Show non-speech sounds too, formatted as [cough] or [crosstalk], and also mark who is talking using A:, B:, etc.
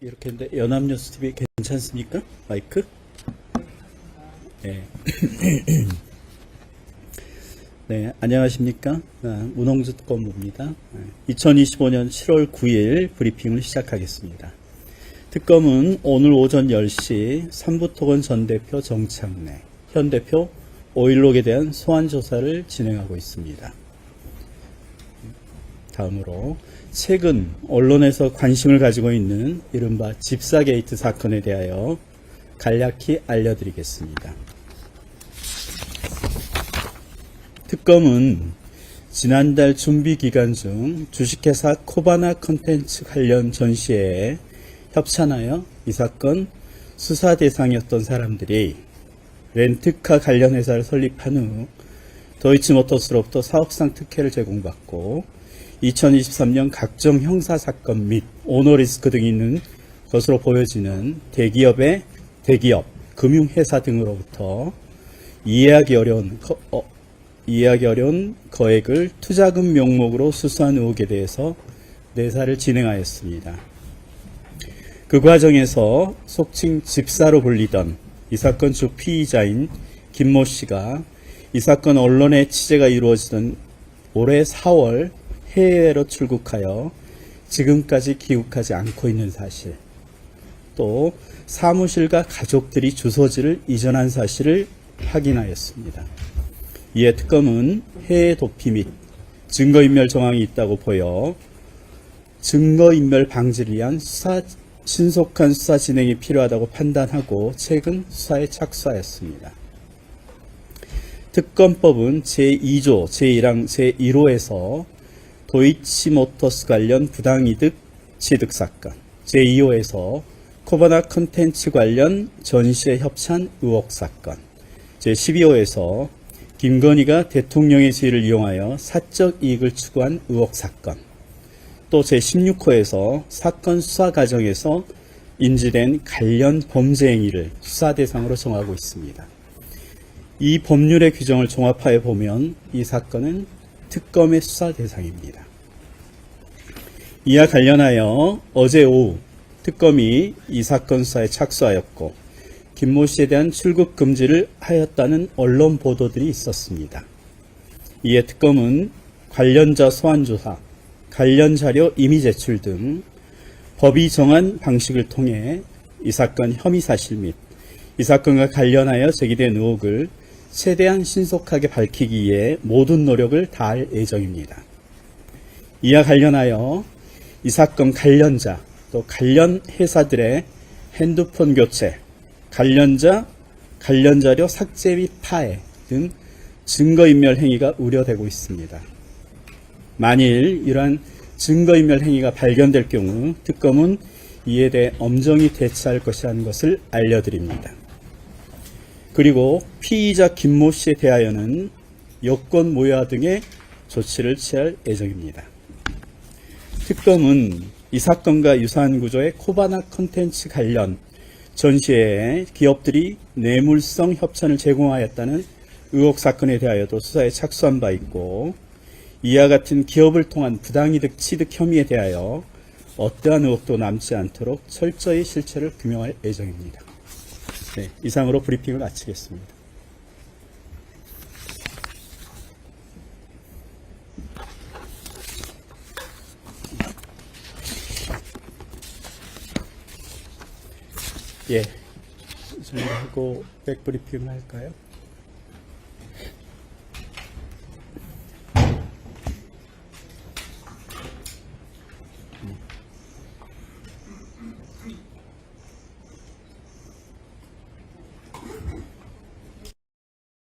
A: 이렇게 했는데 연합뉴스 TV 괜찮습니까? 마이크? 네. [clears throat] 네, 안녕하십니까? 아, 문홍주 특검부입니다. 2025년 7월 9일 브리핑을 시작하겠습니다. 특검은 오늘 오전 10시 삼부토건 전 대표 정창래, 현 대표 오일록에 대한 소환 조사를 진행하고 있습니다. 다음으로 최근 언론에서 관심을 가지고 있는 이른바 집사 게이트 사건에 대하여 간략히 알려드리겠습니다. 특검은 지난달 준비 기간 중 주식회사 코바나 컨텐츠 관련 전시회에 협찬하여 이 사건 수사 대상이었던 사람들이 렌트카 관련 회사를 설립한 후 도이치모터스로부터 사업상 특혜를 제공받고 2023년 각종 형사사건 및 오너리스크 등이 있는 것으로 보여지는 대기업의 대기업, 금융회사 등으로부터 이해하기 어려운, 거- 어, 이해하기 어려운 거액을 투자금 명목으로 수수한 의혹에 대해서 내사를 진행하였습니다. 그 과정에서 속칭 집사로 불리던 이 사건 주 피의자인 김모 씨가 이 사건 언론의 취재가 이루어지던 올해 4월 해외로 출국하여 지금까지 귀국하지 않고 있는 사실, 또 사무실과 가족들이 주소지를 이전한 사실을 확인하였습니다. 이에 특검은 해외 도피 및 증거인멸 정황이 있다고 보여 증거인멸 방지를 위한 수사, 신속한 수사 진행이 필요하다고 판단하고 최근 수사에 착수하였습니다. 특검법은 제2조, 제1항, 제1호에서 도이치모터스 관련 부당이득 취득 사건, 제2호에서 코바나 컨텐츠 관련 전시회 협찬 의혹 사건, 제12호에서 김건희가 대통령의 지위를 이용하여 사적 이익을 추구한 의혹 사건, 또 제16호에서 사건 수사 과정에서 인지된 관련 범죄 행위를 수사 대상으로 정하고 있습니다. 이 법률의 규정을 종합하여 보면 이 사건은 특검의 수사 대상입니다. 이와 관련하여 어제 오후 특검이 이 사건 수사에 착수하였고 김모 씨에 대한 출국 금지를 하였다는 언론 보도들이 있었습니다. 이에 특검은 관련자 소환 조사, 관련 자료 임의 제출 등 법이 정한 방식을 통해 이 사건 혐의 사실 및 이 사건과 관련하여 제기된 의혹을 최대한 신속하게 밝히기 위해 모든 노력을 다할 예정입니다. 이와 관련하여 이 사건 관련자 또 관련 회사들의 핸드폰 교체, 관련자, 관련 자료 삭제 및 파해 등 증거인멸 행위가 우려되고 있습니다. 만일 이러한 증거인멸 행위가 발견될 경우 특검은 이에 대해 엄정히 대처할 것이라는 것을 알려드립니다. 그리고 피의자 김모 씨에 대하여는 여권 모여 등의 조치를 취할 예정입니다. 특검은 이 사건과 유사한 구조의 코바나 컨텐츠 관련 전시회에 기업들이 뇌물성 협찬을 제공하였다는 의혹 사건에 대하여도 수사에 착수한 바 있고 이와 같은 기업을 통한 부당이득 취득 혐의에 대하여 어떠한 의혹도 남지 않도록 철저히 실체를 규명할 예정입니다. 네, 이상으로 브리핑을 마치겠습니다. 예, 저희하고 백브리핑을 할까요?